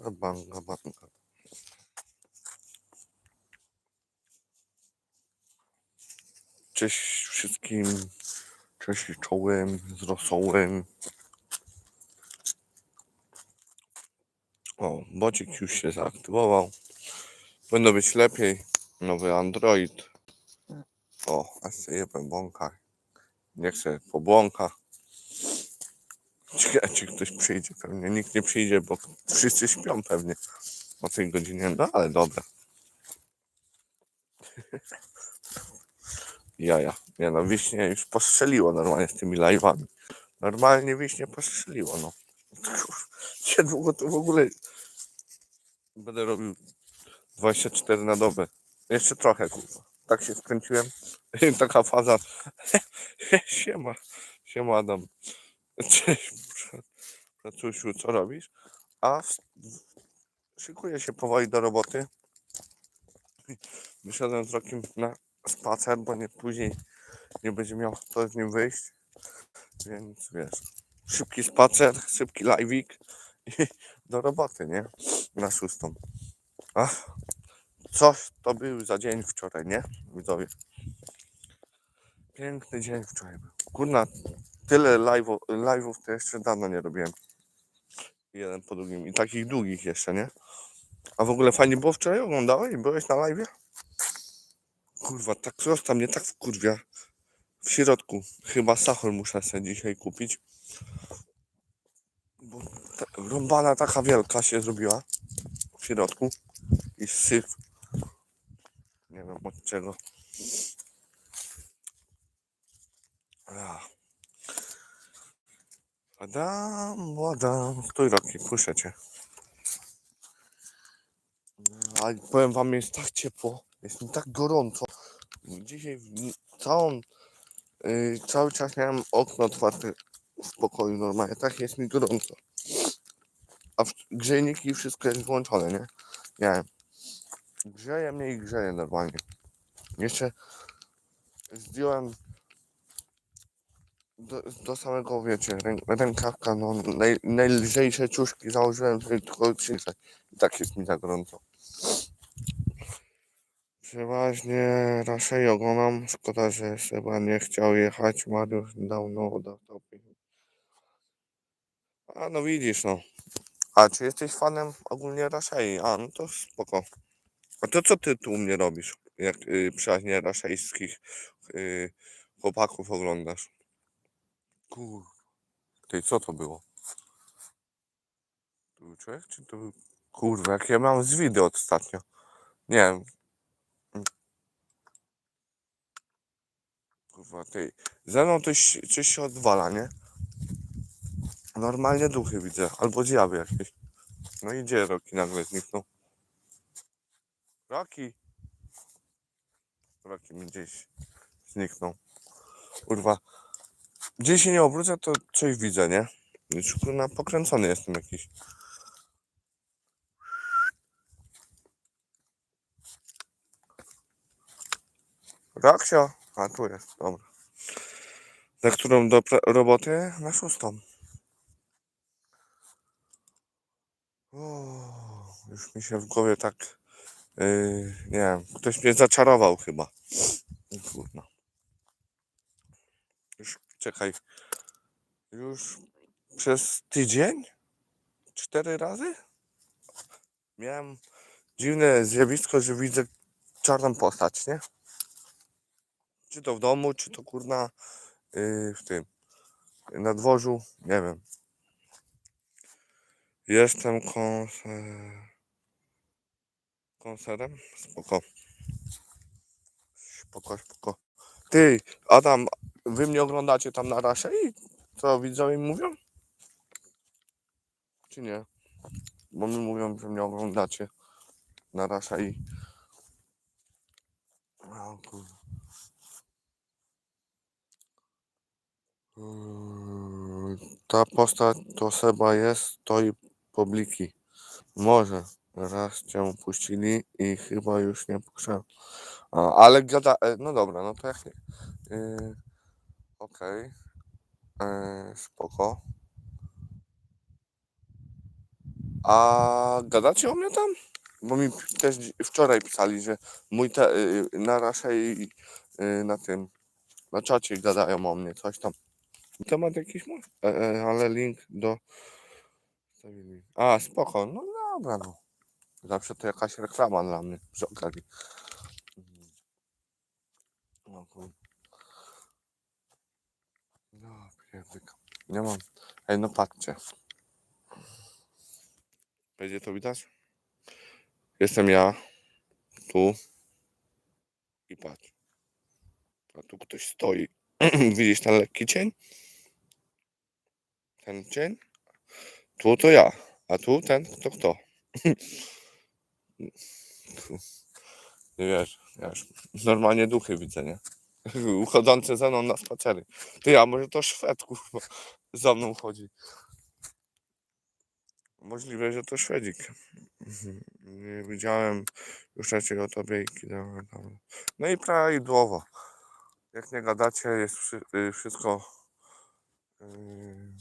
Banga, banga. Cześć wszystkim. Cześć czołem z. O, bocik już się zaaktywował. Powinno być lepiej. Nowy Android. O, a sobie jebem bąka. Nie chcę pobłąka. Ciekawe, czy ktoś przyjdzie. Pewnie nikt nie przyjdzie, bo wszyscy śpią pewnie o tej godzinie. No ale dobra. Jaja. Nie no, wiśnie już postrzeliło normalnie z tymi live'ami. Normalnie wiśnie postrzeliło, no. Niedługo to w ogóle będę robił 24 na dobę. Jeszcze trochę, kurwa. Tak się skręciłem. Taka faza. Siema. Siema Adam. Cześć. Pracusiu, co robisz? A szykuję się powoli do roboty. Wyszedłem z rokiem na spacer, bo nie później nie będzie miał kto z nim wyjść. Więc wiesz, szybki spacer, szybki live'ik i do roboty, nie? Na szóstą. Ach, coś to był za dzień wczoraj, nie? Widzowie. Piękny dzień wczoraj był. Kurna, tyle live'ów, live'ów to jeszcze dawno nie robiłem. Jeden po drugim i takich długich jeszcze, nie? A w ogóle fajnie było wczoraj? Oglądałeś? Byłeś na live'ie? Kurwa, tak został mnie tak wkurwia. W środku. Chyba sachol muszę sobie dzisiaj kupić. Bo ta, rąbana taka wielka się zrobiła. W środku. I syf. Nie wiem od czego. Adam, Adam. Stój roki, puszczę cię. Ale powiem wam, jest tak ciepło. Jest mi tak gorąco. Dzisiaj całą, yy, cały czas miałem okno otwarte w pokoju normalnie. Tak jest mi gorąco. A grzejniki wszystko jest włączone, nie? Nie. Grzeje mnie i grzeje normalnie. Jeszcze zdjąłem do, do samego, wiecie, rę, rękawka, no naj, najlżejsze ciuszki założyłem, tylko krzyczeć. I tak jest mi za gorąco. Przeważnie raczej oglądam. Szkoda, że Seba nie chciał jechać. Mariusz dawno pieniądze. A no widzisz, no. A czy jesteś fanem ogólnie Raszei? A no to spoko. A to co ty tu u mnie robisz? Jak y, przyjaźnie raszejskich y, chłopaków oglądasz? Kur... Ty, co to było? To był człowiek, czy to był... Kurwa, jak ja mam z wideo ostatnio. Nie wiem. Kurwa, ty. Ze mną coś, coś się odwala, nie? Normalnie duchy widzę, albo zjawy jakieś. No idzie Roki nagle zniknął. Roki! Roki mi gdzieś zniknął. Kurwa. Gdzieś się nie obrócę, to coś widzę, nie? Już pokręcony jestem jakiś. Roksio! A tu jest, dobra. Na którą do roboty? Na szóstą. O, już mi się w głowie tak. Yy, nie wiem, ktoś mnie zaczarował chyba. Kurna. Czekaj. Już przez tydzień? Cztery razy? Miałem dziwne zjawisko, że widzę czarną postać, nie? Czy to w domu, czy to kurna yy, w tym na dworzu, nie wiem. Jestem konser... konserem? Spoko. Spoko, spoko. Ty, Adam, wy mnie oglądacie tam na rasze i co widzowie mi mówią? Czy nie? Bo mi mówią, że mnie oglądacie na rasze i... O kurwa. Yy, Ta postać to Seba jest, stoi publiki. Może raz cię puścili i chyba już nie puszczę. Ale gada, e, no dobra, no to jak nie. Yy, Okej. Yy, spoko. A gadacie o mnie tam? Bo mi też wczoraj pisali, że mój te, y, na naszej, y, na tym, na czacie gadają o mnie, coś tam. Temat jakiś mój? E, e, ale link do... A, spoko, no dobra, no. Zawsze to jakaś reklama dla mnie przy okazji. Mhm. No kurde. Pierdyka. Nie mam. Ej, no patrzcie. Będzie to widać? Jestem ja. Tu. I patrz. A tu ktoś stoi. Widzisz ten lekki cień? Ten cień? Tu to ja. A tu ten to kto? Nie wiesz, wiesz. Normalnie duchy widzę, nie? Uchodzące ze mną na spacery. Ty, a może to Szwed, kurwa, za mną chodzi. Możliwe, że to Szwedzik. Mhm. Nie widziałem już raczej o tobie i dobra. No i prawidłowo. Jak nie gadacie, jest y, wszystko. Yy...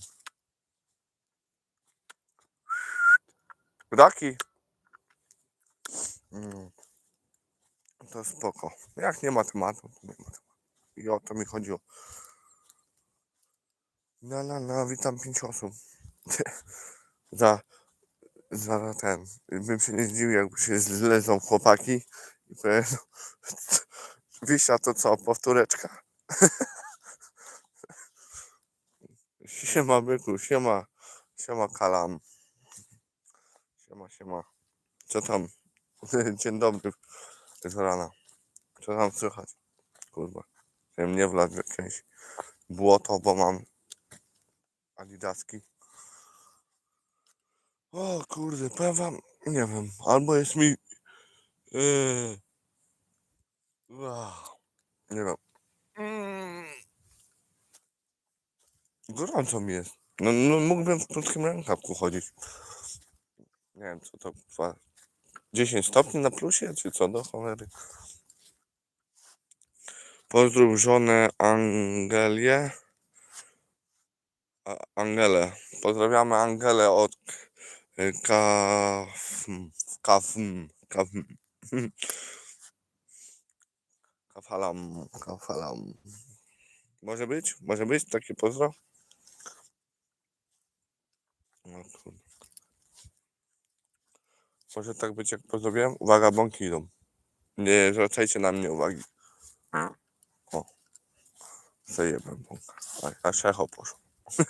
Raki. Mm. To spoko. Jak nie ma tematu, to nie ma tematu. I o to mi chodziło. No, no, no, witam pięć osób. za, za ten. Bym się nie zdziwił, jakby się zlezą chłopaki i powiedzą, Wisia to co, powtóreczka? siema byku, siema, siema kalam. Siema, siema. Co tam? Dzień dobry z rana. Co tam słychać? Kurwa. Nie wlać w jakieś błoto, bo mam adidaski. O kurde, powiem wam, nie wiem, albo jest mi... Yy, nie wiem. Mm, gorąco mi jest. No, no mógłbym w krótkim rękawku chodzić. Nie wiem, co to trwa. 10 stopni na plusie, czy co do cholery? Pozdrów żonę Angelię. Angelę. Pozdrawiamy Angelę od kaf... kaf... kaf... kafalam, kafalam. Może być? Może być taki pozdrow? No kurde. Może tak być jak pozdrowiłem? Uwaga, bąki idą. Nie zwracajcie na mnie uwagi. O. Zajebę bąka. A, szecho poszło.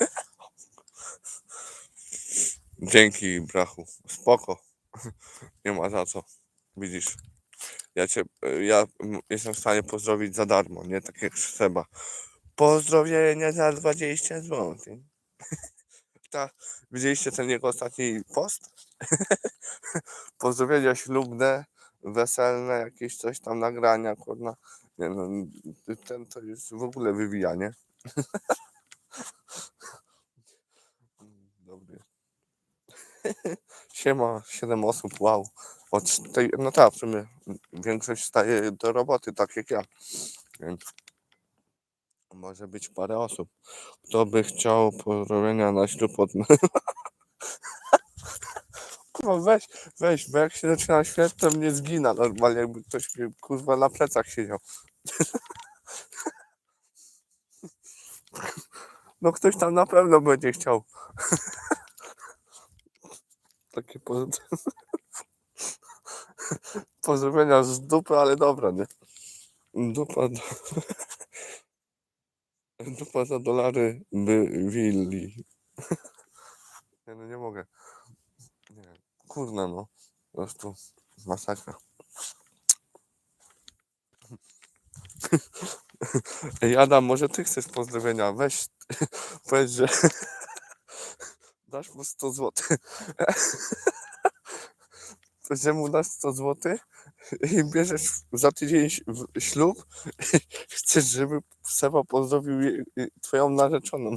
Dzięki, brachu. Spoko. Nie ma za co. Widzisz. Ja cię, ja jestem w stanie pozdrowić za darmo, nie tak jak Seba. Pozdrowienia za 20 zł. Ta, widzieliście ten jego ostatni post? Pozdrowienia ślubne, weselne, jakieś coś tam nagrania, kurna. Nie no, ten to jest w ogóle wywijanie. Dobry. Siema, 7 osób, wow. Od tej, no tak, w sumie większość staje do roboty, tak jak ja. Więc może być parę osób. Kto by chciał pozdrowienia na ślub od... Kurwa, weź, weź, bo jak się zaczyna śmiać, to mnie zgina normalnie, jakby ktoś kurwa, na plecach siedział. No ktoś tam na pewno będzie chciał. Takie poz... pozdrowienia z dupy, ale dobra, nie? Dupa, do... dupa za dolary by willi. Nie no, nie mogę. Nie, kurna no. Po prostu masakra. Ej Adam, może ty chcesz pozdrowienia? Weź, powiedz, że dasz mu 100 zł. Że mu dasz 100 zł i bierzesz za tydzień ślub chcesz, żeby Seba pozdrowił twoją narzeczoną.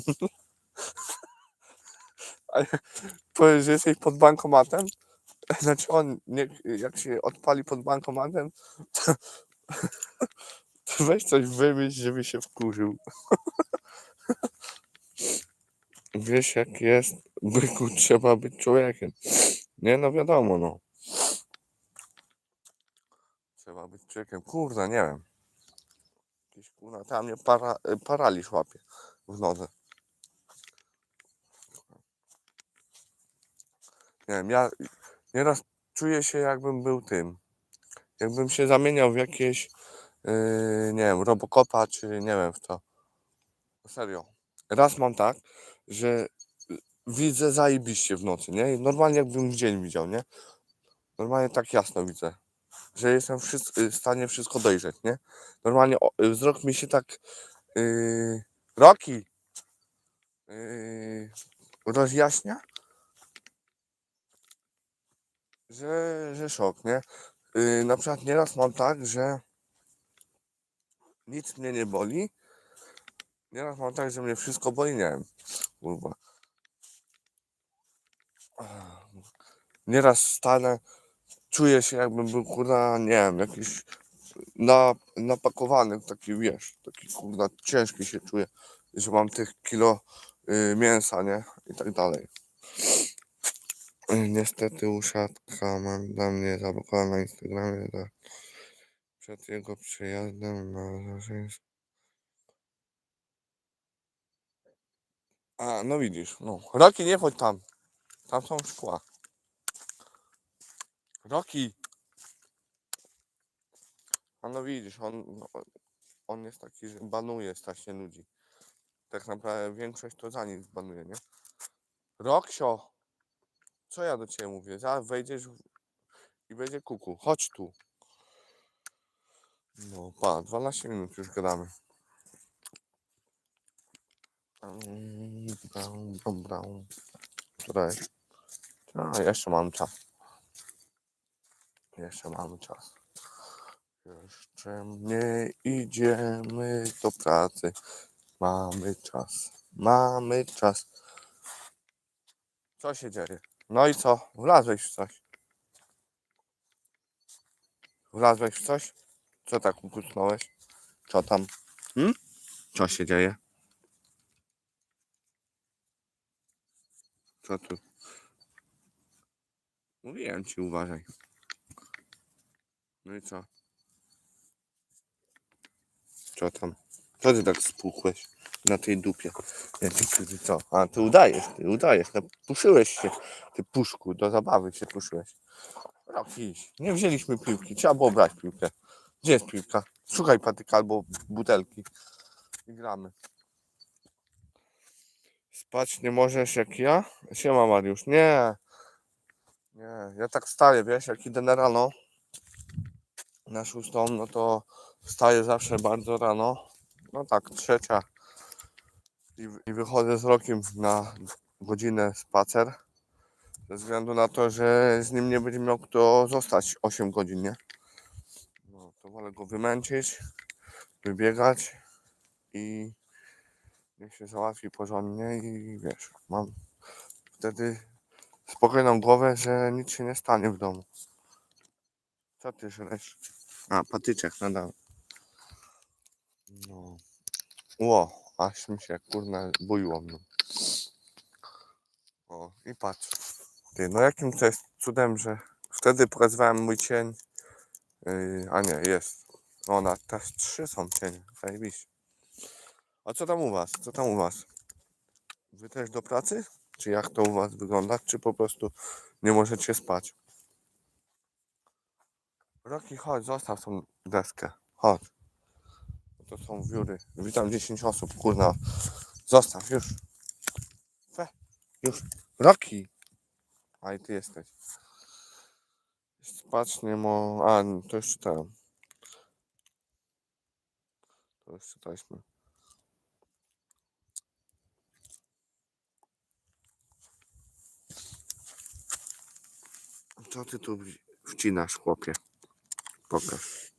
Powiedz, że jesteś pod bankomatem, znaczy on, nie, jak się odpali pod bankomatem, to weź coś wymyśl, żeby się wkurzył. Wiesz jak jest, byku, trzeba być człowiekiem. Nie, no wiadomo, no. Trzeba być człowiekiem. Kurde, nie wiem. Jakiś kurna, tam mnie para, y, paraliż łapie w nodze. Nie wiem, ja nieraz czuję się jakbym był tym. Jakbym się zamieniał w jakieś, yy, nie wiem, Robocopa, czy nie wiem w to. Serio. Raz mam tak, że y, widzę zajebiście w nocy, nie? Normalnie jakbym w dzień widział, nie? Normalnie tak jasno widzę, że jestem wszys- y, w stanie wszystko dojrzeć, nie? Normalnie y, wzrok mi się tak yy, roki yy, rozjaśnia, że, że szok, nie? Yy, na przykład nieraz mam tak, że nic mnie nie boli. Nieraz mam tak, że mnie wszystko boli, nie wiem. Kurwa. Nieraz stanę, czuję się jakbym był kurwa, nie wiem, jakiś na, napakowany, taki wiesz, taki kurwa ciężki się czuję, że mam tych kilo y, mięsa, nie? I tak dalej. Niestety uszatka mam dla mnie zablokowana na Instagramie za, przed jego przyjazdem na Zarzyńską. A, no widzisz, no. Roki, nie chodź tam. Tam są szkła. Roki! A no widzisz, on, no, on jest taki, że banuje strasznie ludzi. Tak naprawdę większość to za nic banuje, nie? Roksio! Co ja do ciebie mówię? Zaraz wejdziesz i będzie kuku. Chodź tu. No, pa, 12 minut już gadamy. Która jest? A, jeszcze mam czas. Jeszcze mamy czas. Jeszcze nie idziemy do pracy. Mamy czas. Mamy czas. Co się dzieje? No i co? Wlazłeś w coś. Wlazłeś w coś? Co tak ukusnąłeś? Co tam? Hmm? Co się dzieje? Co tu? Mówiłem ci, uważaj. No i co? Co tam? Co ty tak spuchłeś na tej dupie? Ja ty, ty, co? A, ty udajesz, ty udajesz. No, puszyłeś się, ty puszku, do zabawy się puszyłeś. Roki, nie wzięliśmy piłki, trzeba było brać piłkę. Gdzie jest piłka? Szukaj patyka albo butelki i gramy. Spać nie możesz jak ja? Siema Mariusz. Nie. Nie, ja tak wstaję, wiesz, jak idę na rano na szóstą, no to wstaję zawsze bardzo rano. No tak, trzecia. I, i wychodzę z rokiem na godzinę spacer. Ze względu na to, że z nim nie będzie miał kto zostać 8 godzin, nie? Wolę go wymęczyć, wybiegać i niech się załatwi porządnie i wiesz, mam wtedy spokojną głowę, że nic się nie stanie w domu. Co ty żresz? A, patyczek nadal. No. Ło, aż mi się kurna boiło mnie. O, i patrz. Ty, no jakim to jest cudem, że wtedy pokazywałem mój cień. A nie, jest. O, na też trzy są cienie. Zajebiście. A co tam u was? Co tam u was? Wy też do pracy? Czy jak to u was wygląda? Czy po prostu nie możecie spać? Roki, chodź, zostaw tą deskę. Chodź. To są wióry. Witam 10 osób, kurna. Zostaw, już. Fe, już. Roki. A i ty jesteś. Spać nie mo... A, to już czytałem. To już czytaliśmy. Co ty tu wcinasz, chłopie? Pokaż.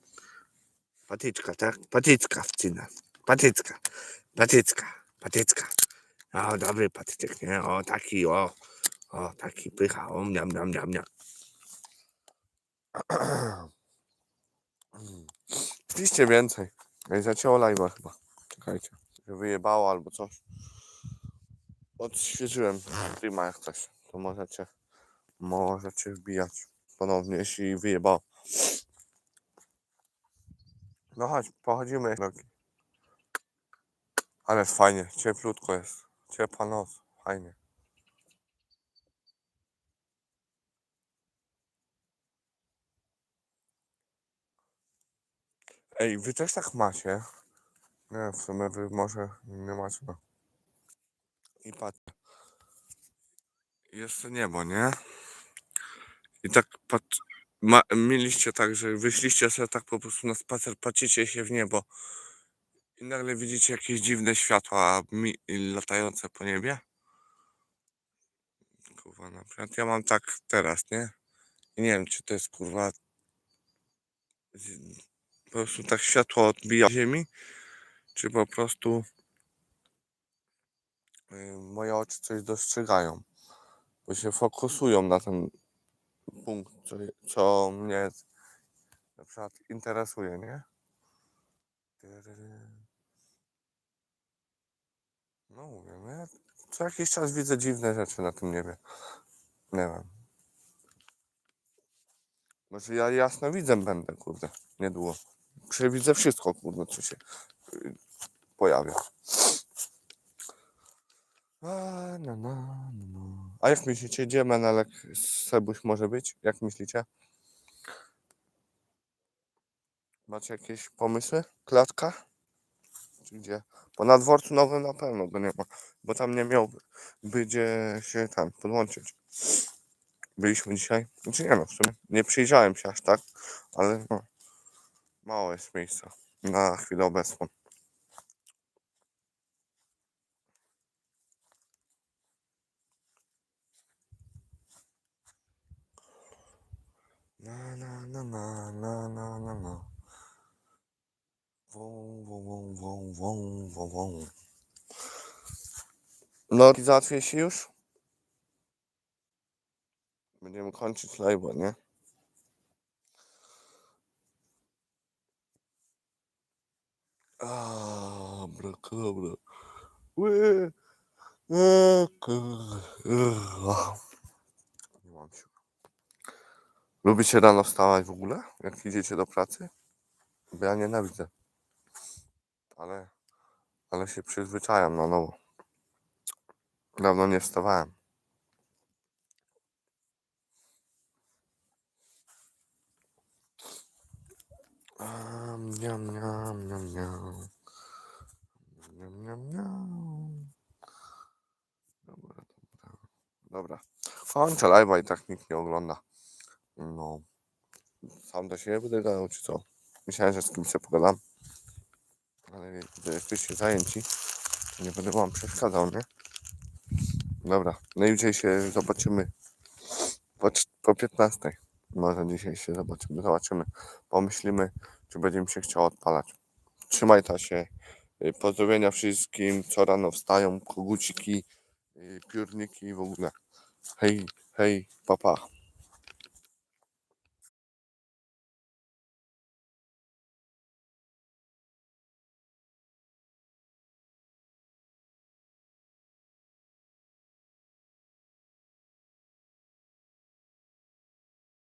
Patyczka, tak? Patyczka wcina. Patyczka. Patyczka. Patyczka. O, dobry patyczek, nie? O, taki, o. O, taki pycha. O, miam, miam, miam. Piszcie więcej. Ej, zacięło live'a chyba. Czekajcie. Się wyjebało albo coś. Odświeżyłem streama jak coś. To możecie, możecie wbijać ponownie, jeśli wyjebało. No chodź, pochodzimy. Ale fajnie, cieplutko jest. Ciepła noc, fajnie. Ej, wy też tak macie? Nie, w sumie wy może nie macie. I patrz. Jest to niebo, nie? I tak patrz, ma, mieliście tak, że wyszliście sobie tak po prostu na spacer, patrzycie się w niebo i nagle widzicie jakieś dziwne światła mi, latające po niebie? Kurwa, na przykład ja mam tak teraz, nie? I nie wiem, czy to jest kurwa po prostu tak światło odbija od ziemi, czy po prostu y, moje oczy coś dostrzegają, bo się fokusują na ten punkt, co, co mnie na przykład interesuje, nie? No mówię, no ja co jakiś czas widzę dziwne rzeczy na tym niebie. Nie wiem. Może ja jasno widzę będę, kurde, niedługo. Przewidzę wszystko, kurde, co się y, pojawia. A, jak myślicie, gdzie Menelek z Sebuś może być? Jak myślicie? Macie jakieś pomysły? Klatka? Czy gdzie? Bo na nowym na pewno go nie ma, bo tam nie miał będzie się tam podłączyć. Byliśmy dzisiaj, znaczy nie no, w sumie nie przyjrzałem się aż tak, ale no, mało jest miejsca na chwilę obecną. Na na na na na na na na. Wą, wą, wą, wą, wą, wą. No, załatwię się już? Będziemy kończyć live'a, nie? Abracadabra. Łe. Nie mam siły. Lubicie rano wstawać w ogóle, jak idziecie do pracy? Bo ja nienawidzę. Ale, ale się przyzwyczajam na nowo. Dawno nie wstawałem. Am, Niam, niam, niam, niam. Niam. Dobra, dobra. Dobra. Kończę live'a i tak nikt nie ogląda. No. Sam do siebie będę gadał, czy co? Myślałem, że z kimś sobie pogadam. Ale jak jesteście zajęci, to nie będę wam przeszkadzał, nie? Dobra. No i dzisiaj się zobaczymy po, po 15. Może dzisiaj się zobaczymy, zobaczymy. Pomyślimy, czy będzie mi się chciało odpalać. Trzymaj ta się. Y, Pozdrowienia wszystkim, co rano wstają, koguciki, y, piórniki i w ogóle. Hej, hej, papa. Pa.